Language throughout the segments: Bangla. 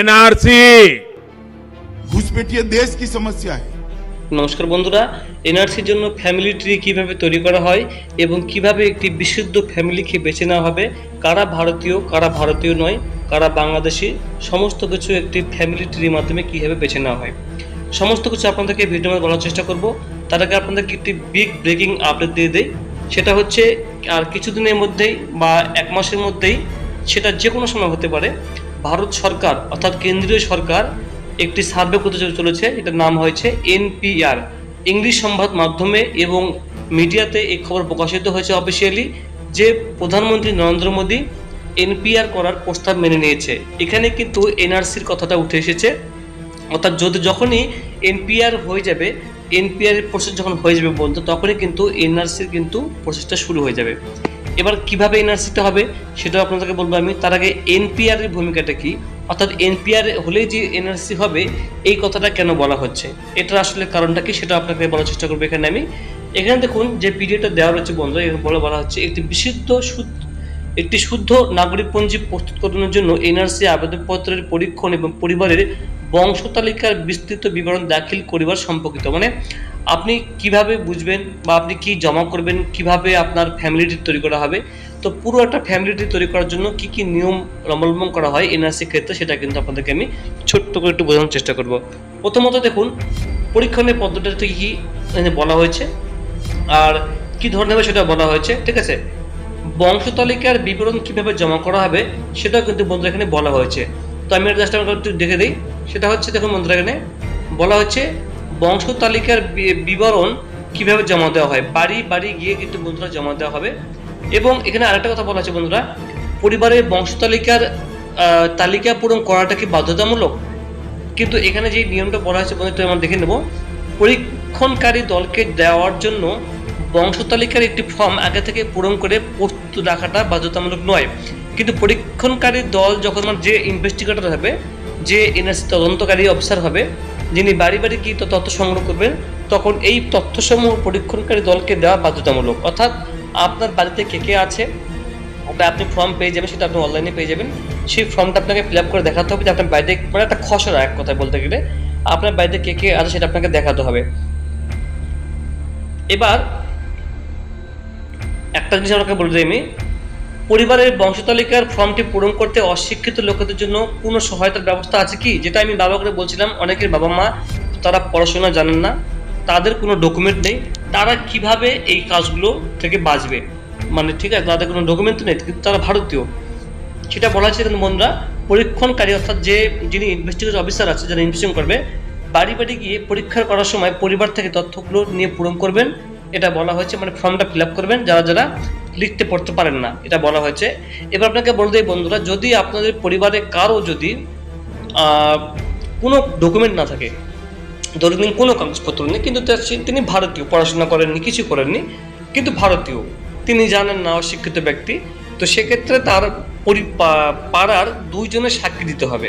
এনআরসি। ঘুষপেটিয়ে দেশ কি সমস্যা নমস্কার বন্ধুরা এনআরসির জন্য ফ্যামিলি ট্রি কীভাবে তৈরি করা হয় এবং কীভাবে একটি বিশুদ্ধ ফ্যামিলিকে বেছে নেওয়া হবে কারা ভারতীয় কারা ভারতীয় নয় কারা বাংলাদেশি সমস্ত কিছু একটি ফ্যামিলি ট্রির মাধ্যমে কীভাবে বেছে নেওয়া হয়। সমস্ত কিছু আপনাদেরকে ভিডিওতে বলার চেষ্টা করব। তার আগে আপনাদেরকে একটি বিগ ব্রেকিং আপডেট দিয়ে দেয় সেটা হচ্ছে আর কিছুদিনের মধ্যেই বা এক মাসের মধ্যেই সেটা যে কোনো সময় হতে পারে ভারত সরকার, অর্থাৎ কেন্দ্রীয় সরকার একটি সার্ভে করতে চলেছে, এটার নাম হয়েছে এনপিআর, ইংলিশ সংবাদ মাধ্যমে এবং মিডিয়াতে এই খবর প্রকাশিত হয়েছে অফিসিয়ালি যে প্রধানমন্ত্রী নরেন্দ্র মোদী এনপিআর করার প্রস্তাব মেনে নিয়েছে। এখানে কিন্তু এনআরসির কথাটা উঠে এসেছে। অর্থাৎ যদি যখনই এনপিআর হয়ে যাবে এনপিআর প্রসেস যখন হয়ে যাবে বলতো, তখনই কিন্তু এনআরসির কিন্তু প্রসেসটা শুরু হয়ে যাবে। এবার কীভাবে এনআরসিতে হবে সেটাও আপনাদেরকে বলব আমি। তার আগে এনপিআর এর ভূমিকাটা কি? অর্থাৎ এনপিআর হলেই যে এনআরসি হবে, এই কথাটা কেন বলা হচ্ছে? এটার আসলে কারণটা কি সেটা আপনাকে বলার চেষ্টা করব এখানে আমি। এখানে দেখুন যে পিডিএফটা দেওয়া রয়েছে বন্ধু এখানে বলে বলা হচ্ছে, একটি বিশুদ্ধ শুদ্ধ একটি শুদ্ধ নাগরিকপঞ্জি প্রস্তুতকরণের জন্য এনআরসি আবেদনপত্রের পরীক্ষণ এবং পরিবারের বংশ তালিকার বিস্তৃত বিবরণ দাখিল করিবার সম্পর্কিত। মানে আপনি কীভাবে বুঝবেন বা আপনি কি জমা করবেন, কীভাবে আপনার ফ্যামিলিটি তৈরি করা হবে? তো পুরো একটা ফ্যামিলিটি তৈরি করার জন্য কি কি নিয়ম অবলম্বন করা হয় এনআরসি ক্ষেত্রে সেটা কিন্তু আপনাদেরকে আমি ছোট্ট করে একটু বোঝানোর চেষ্টা করব। প্রথমত দেখুন, পরীক্ষণের পদ্ধতিটা কি বলা হয়েছে আর কি ধরনের হবে সেটা বলা হয়েছে, ঠিক আছে? বংশ তালিকার বিবরণ কীভাবে জমা করা হবে সেটাও কিন্তু বন্ধুরা এখানে বলা হয়েছে। তো আমি জাস্ট একটু দেখে দিই, সেটা হচ্ছে দেখুন বন্ধুরা এখানে বলা হচ্ছে বংশ তালিকার বিবরণ কীভাবে জমা দেওয়া হয়? বাড়ি বাড়ি গিয়ে কিন্তু বন্ধুরা জমা দেওয়া হবে। এবং এখানে আরেকটা কথা বলা আছে বন্ধুরা, পরিবারের বংশ তালিকার তালিকা পূরণ করাটা কি বাধ্যতামূলক? কিন্তু এখানে যে নিয়মটা বলা হয়েছে বন্ধু আমরা দেখে নেব। পরীক্ষণকারী দলকে দেওয়ার জন্য বংশ তালিকার একটি ফর্ম আগে থেকে পূরণ করে প্রস্তুত রাখাটা বাধ্যতামূলক নয়। কিন্তু পরীক্ষণকারী দল যখন যে ইনভেস্টিগেটর হবে, যে এনএসসি তদন্তকারী অফিসার হবে যিনি বাড়ি বাড়ি গিয়ে তথ্য সংগ্রহ করবেন, তখন এই তথ্যসমূহ পরীক্ষণকারী দলকে দেওয়া বাধ্যতামূলক। অর্থাৎ আপনার বাড়িতে কে কে আছে, ওটা আপনি ফর্ম পেয়ে যাবেন, সেটা আপনি অনলাইনে পেয়ে যাবেন। সেই ফর্মটা আপনাকে ফিল আপ করে দেখাতে হবে, যে আপনার বাড়িতে মানে একটা খসড়া এক কথায় বলতে গেলে। আপনার বাড়িতে কে কে আছে সেটা আপনাকে দেখাতে হবে। এবার একটা জিনিস আপনাকে বলে দিই আমি। পরিবারের বংশ তালিকার ফর্মটি পূরণ করতে অশিক্ষিত লোকেদের জন্য কোনো সহায়তার ব্যবস্থা আছে কি? যেটা আমি বাবা করে বলছিলাম, অনেকের বাবা মা তারা পড়াশোনা জানেন না, তাদের কোনো ডকুমেন্ট নেই, তারা কীভাবে এই কাজগুলো থেকে বাঁচবে? মানে ঠিক আছে, তাদের কোনো ডকুমেন্ট নেই, কিন্তু তারা ভারতীয়। সেটা বলা হচ্ছে কিন্তু বন্ধুরা, পরীক্ষণকারী অর্থাৎ যে যিনি ইনভেস্টিগেশন অফিসার আছে, যারা ইনভেস্টিগেশন করবে, বাড়ি বাড়ি গিয়ে পরীক্ষা করার সময় পরিবার থেকে তথ্যগুলো নিয়ে পূরণ করবেন। এটা বলা হয়েছে মানে ফর্মটা ফিল আপ করবেন, যারা যারা লিখতে পড়তে পারেন না, এটা বলা হয়েছে। এবার আপনাকে বলে দিই বন্ধুরা, যদি আপনাদের পরিবারে কারও যদি কোনো ডকুমেন্ট না থাকে ধরে নিন কোনো কাগজপত্র নেই, কিন্তু তিনি ভারতীয়, পড়াশোনা করেননি, কিছু করেননি, কিন্তু ভারতীয়, তিনি জানেন না, অশিক্ষিত ব্যক্তি, তো সেক্ষেত্রে তার পাড়ার দুইজনের সাক্ষী দিতে হবে।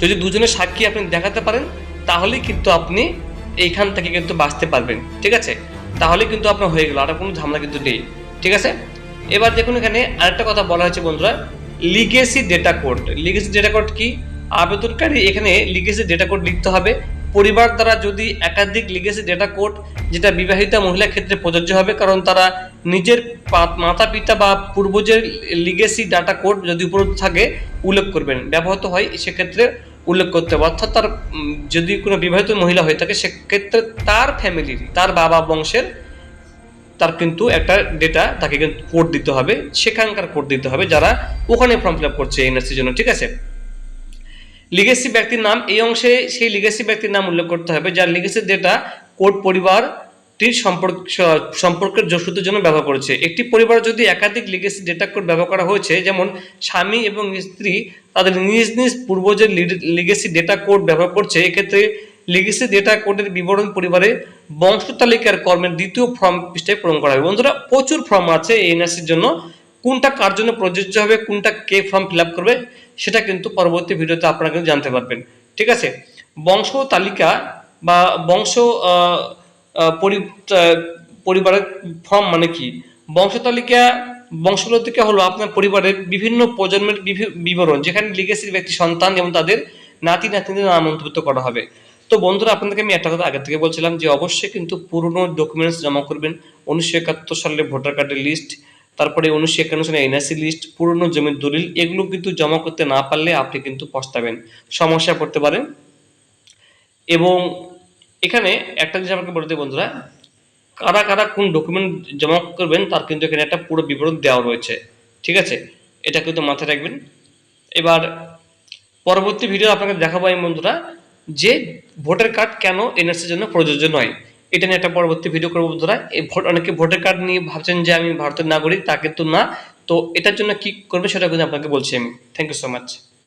যদি দুজনের সাক্ষী আপনি দেখাতে পারেন, তাহলেই কিন্তু আপনি এইখান থেকে কিন্তু বাঁচতে পারবেন, ঠিক আছে? তাহলে কিন্তু আপনার হয়ে গেল, আর কোনো ঝামেলা কিন্তু নেই। ঠিক আছে? এবার দেখুন এখানে আরেকটা কথা বলা হয়েছে বন্ধুরা legacy data code legacy data code কি? আবেদনকারী এখানে লিগেসি ডেটা কোড লিখতে হবে। পরিবার দ্বারা যদি একাধিক লিগেসি ডেটা কোড যেটা বিবাহিতা মহিলার ক্ষেত্রে প্রযোজ্য হবে, কারণ তারা নিজের মাতা পিতা বা পূর্বজের লিগেসি ডাটা কোড যদি উপলব্ধ থাকে, উল্লেখ করবেন। ব্যবহৃত হয়, সেক্ষেত্রে উল্লেখ করতে হবে। অর্থাৎ তার যদি কোনো বিবাহিত মহিলা হয়ে থাকে, সেক্ষেত্রে তার ফ্যামিলির তার বাবা বংশের তার কিন্তু একটা ডেটা তাকে কিন্তু কোড দিতে হবে, সেখানকার কোড দিতে হবে যারা ওখানে ফর্ম ফিল আপ করছে এনআরসির জন্য, ঠিক আছে? লিগেসি ব্যক্তির নাম, এই অংশে সেই লিগেসি ব্যক্তির নাম উল্লেখ করতে হবে, যার লিগেসি ডেটা কোড পরিবারটির সম্পর্ক, সম্পর্কের যোগসূত্রের জন্য ব্যবহার করেছে। একটি পরিবার যদি একাধিক লিগেসি ডেটা কোড ব্যবহার করা হয়েছে, যেমন স্বামী এবং স্ত্রী, তাদের নিজ নিজ পূর্বজের লিগেসি ডেটা কোড ব্যবহার করছে, এক্ষেত্রে লিগেসি ডেটা কোডের বিবরণ পরিবারের বংশ তালিকার কর্মের দ্বিতীয় ফর্ম পৃষ্ঠায় পূরণ করা হবে। বন্ধুরা, প্রচুর ফর্ম আছে এই এনআরসির জন্য। কোনটা কার জন্য প্রযোজ্য হবে, কোনটা কে ফর্ম ফিল করবে, সেটা কিন্তু পরবর্তী ভিডিওতে আপনারা কিন্তু জানতে পারবেন। ঠিক আছে? বংশ তালিকা বা বংশ পরিবারের ফর্ম মানে কি? বংশ তালিকা বংশগতিকা হলো আপনার পরিবারের বিভিন্ন প্রজন্মের বিবরণ, যেখানে লিগেসির ব্যক্তি সন্তান এবং তাদের নাতি নাতনিদের নাম অন্তর্ভুক্ত করা হবে। তো বন্ধুরা, আপনাদেরকে আমি একটা কথা আগে থেকে বলছিলাম যে অবশ্যই কিন্তু পুরনো ডকুমেন্টস জমা করবেন। উনিশশো একাত্তর সালের ভোটার কার্ডের লিস্ট তারপরে উনিশশো একান্ন সালে এনআরসি লিস্ট পুরনো জমির দলিল, এগুলো কিন্তু জমা করতে না পারলে আপনি কিন্তু পস্তাবেন। সমস্যা পড়তে পারেন এবং এখানে একটা জিনিস আমাকে বলতে বন্ধুরা, কারা কারা কোন ডকুমেন্ট জমা করবেন তার কিন্তু এখানে একটা পুরো বিবরণ দেওয়া রয়েছে। ঠিক আছে? এটা কিন্তু মাথায় রাখবেন। এবার পরবর্তী ভিডিও আপনাকে দেখাবো আমি বন্ধুরা। যে ভোটার কার্ড কেন এনআরসির জন্য প্রযোজ্য নয়? এটা নিয়ে একটা পরবর্তী ভিডিও করব বন্ধুরা। এই ভোট অনেকে ভোটার কার্ড নিয়ে ভাবছেন যে আমি ভারতের নাগরিক তা কিন্তু না। তো এটার জন্য কি করবে সেটা কিন্তু আপনাকে বলছি আমি। Thank you so much